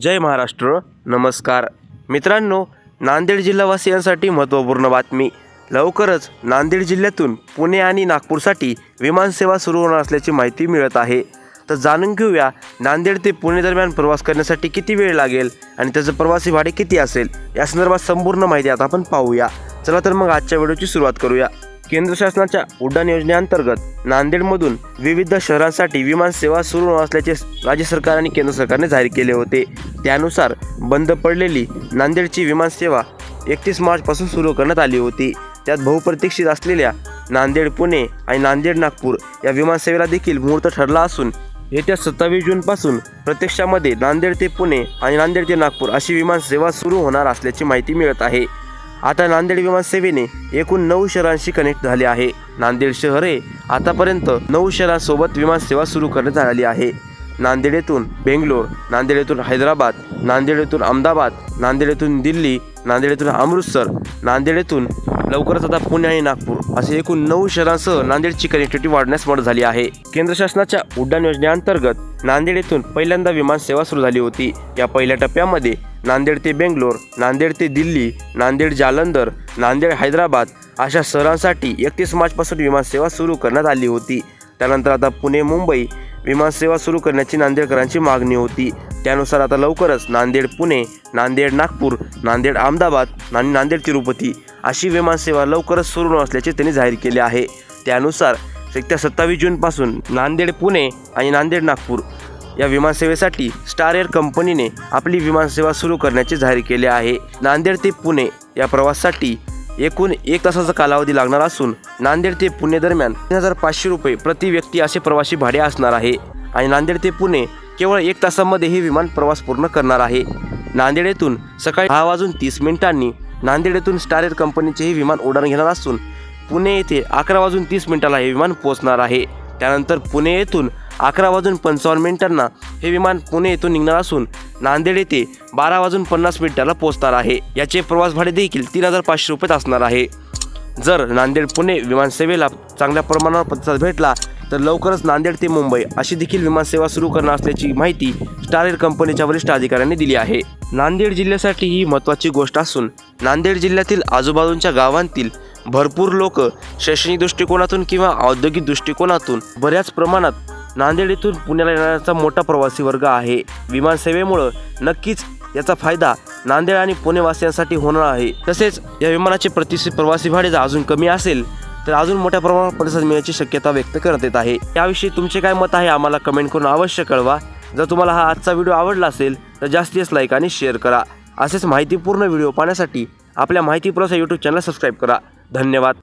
जय महाराष्ट्र नमस्कार. मित्रांनो नांदेड जिल्हावासियांसाठी महत्त्वपूर्ण बातमी. लवकरच नांदेड जिल्ह्यातून पुणे आणि नागपूरसाठी विमानसेवा सुरू होणार असल्याची माहिती मिळत आहे. तर जाणून घेऊया नांदेड ते पुणे दरम्यान प्रवास करण्यासाठी किती वेळ लागेल आणि त्याचं प्रवासी भाडे किती असेल? या संदर्भात संपूर्ण माहिती आता आपण पाहूया. चला तर मग आजच्या व्हिडिओची सुरुवात करूया. केंद्र शासनाच्या उड्डाण योजनेअंतर्गत नांदेडमधून विविध शहरांसाठी विमानसेवा सुरू होणार असल्याचे राज्य सरकार आणि केंद्र सरकारने जाहीर केले होते. त्यानुसार बंद पडलेली नांदेडची विमानसेवा एकतीस मार्चपासून सुरू करण्यात आली होती. त्यात बहुप्रतीक्षित असलेल्या नांदेड पुणे आणि नांदेड नागपूर या विमानसेवेला देखील मुहूर्त ठरला असून येत्या सत्तावीस जूनपासून प्रत्यक्षामध्ये नांदेड ते पुणे आणि नांदेड ते नागपूर अशी विमानसेवा सुरू होणार असल्याची माहिती मिळत आहे. आता नांदेड विमानसेवेने एकूण नऊ शहरांशी कनेक्ट झाले आहे. नांदेड शहर हे आतापर्यंत नऊ शहरांसोबत विमानसेवा सुरू करण्यात आली आहे. नांदेड येथून बेंगलोर नांदेड येथून हैदराबाद नांदेड येथून अहमदाबाद नांदेड येथून दिल्ली नांदेड येथून अमृतसर नांदेड येथून लवकरच आता पुणे आणि नागपूर असे एकूण नऊ शहरांसह नांदेडची कनेक्टिव्हिटी वाढण्यास मदत झाली आहे. केंद्र शासनाच्या उड्डाण योजनेअंतर्गत नांदेड येथून पहिल्यांदा विमानसेवा सुरू झाली होती. या पहिल्या टप्प्यामध्ये नांदेड ते बेंगलोर नांदेड ते दिल्ली नांदेड जालंधर नांदेड हैदराबाद अशा शहरांसाठी एकतीस मार्चपासून विमानसेवा सुरू करण्यात आली होती. त्यानंतर आता पुणे मुंबई विमानसेवा सुरू करण्याची नांदेडकरांची मागणी होती. त्यानुसार आता लवकरच नांदेड पुणे नांदेड नागपूर नांदेड अहमदाबाद आणि नांदेड तिरुपती अशी विमानसेवा लवकरच सुरू न असल्याचे त्यांनी जाहीर केले आहे. त्यानुसार एकत्या सत्तावीस जूनपासून नांदेड पुणे आणि नांदेड नागपूर या विमानसेवेसाठी स्टार एअर कंपनीने आपली विमानसेवा सुरू करण्याचे जाहीर केले आहे. नांदेड ते पुणे या प्रवासासाठी एकूण एक तासाचा कालावधी लागणार असून नांदेड ते पुणे दरम्यान तीन हजार पाचशे रुपये प्रति व्यक्ती असे प्रवासी भाडे असणार आहे. आणि नांदेड ते पुणे केवळ एक तासामध्ये हे विमान प्रवास पूर्ण करणार आहे. नांदेड येथून सकाळी दहा वाजून तीस मिनिटांनी नांदेड येथून स्टार एअर कंपनीचे हे विमान उड्डाण घेणार असून पुणे येथे अकरा वाजून तीस मिनिटाला हे विमान पोहोचणार आहे. त्यानंतर पुणे येथून अकरा वाजून पंचावन्न मिनिटांना हे विमान पुणे येथून निघणार असून नांदेड येथे बारा वाजून पन्नास मिनिटाला पोहोचणार आहे. याचे प्रवास भाडे देखील तीन हजार पाचशे रुपयात असणार आहे. जर नांदेड पुणे विमानसेवेला चांगल्या प्रमाणावर प्रतिसाद भेटला तर लवकरच नांदेड ते मुंबई अशी देखील विमानसेवा सुरू करणार असल्याची माहिती स्टार एअर कंपनीच्या वरिष्ठ अधिकाऱ्यांनी दिली आहे. नांदेड जिल्ह्यासाठी ही महत्त्वाची गोष्ट असून नांदेड जिल्ह्यातील आजूबाजूच्या गावांतील भरपूर लोक शैक्षणिक दृष्टिकोनातून किंवा औद्योगिक दृष्टिकोनातून बऱ्याच प्रमाणात नांदेड येथून पुण्याला येणाऱ्याचा मोठा प्रवासी वर्ग आहे. विमानसेवेमुळं नक्कीच याचा फायदा नांदेड आणि पुणेवासियांसाठी होणार आहे. तसेच या विमानाचे प्रति प्रवासी भाडे जर अजून कमी असेल तर अजून मोठ्या प्रमाणात प्रतिसाद मिळण्याची शक्यता व्यक्त करण्यात येत आहे. याविषयी तुमचे काय मत आहे आम्हाला कमेंट करून अवश्य कळवा. जर तुम्हाला हा आजचा व्हिडिओ आवडला असेल तर जास्तीत जास्त लाईक आणि शेअर करा. असेच माहितीपूर्ण व्हिडिओ पाहण्यासाठी आपल्या माहिती यूट्यूब चॅनल सबस्क्राईब करा. धन्यवाद.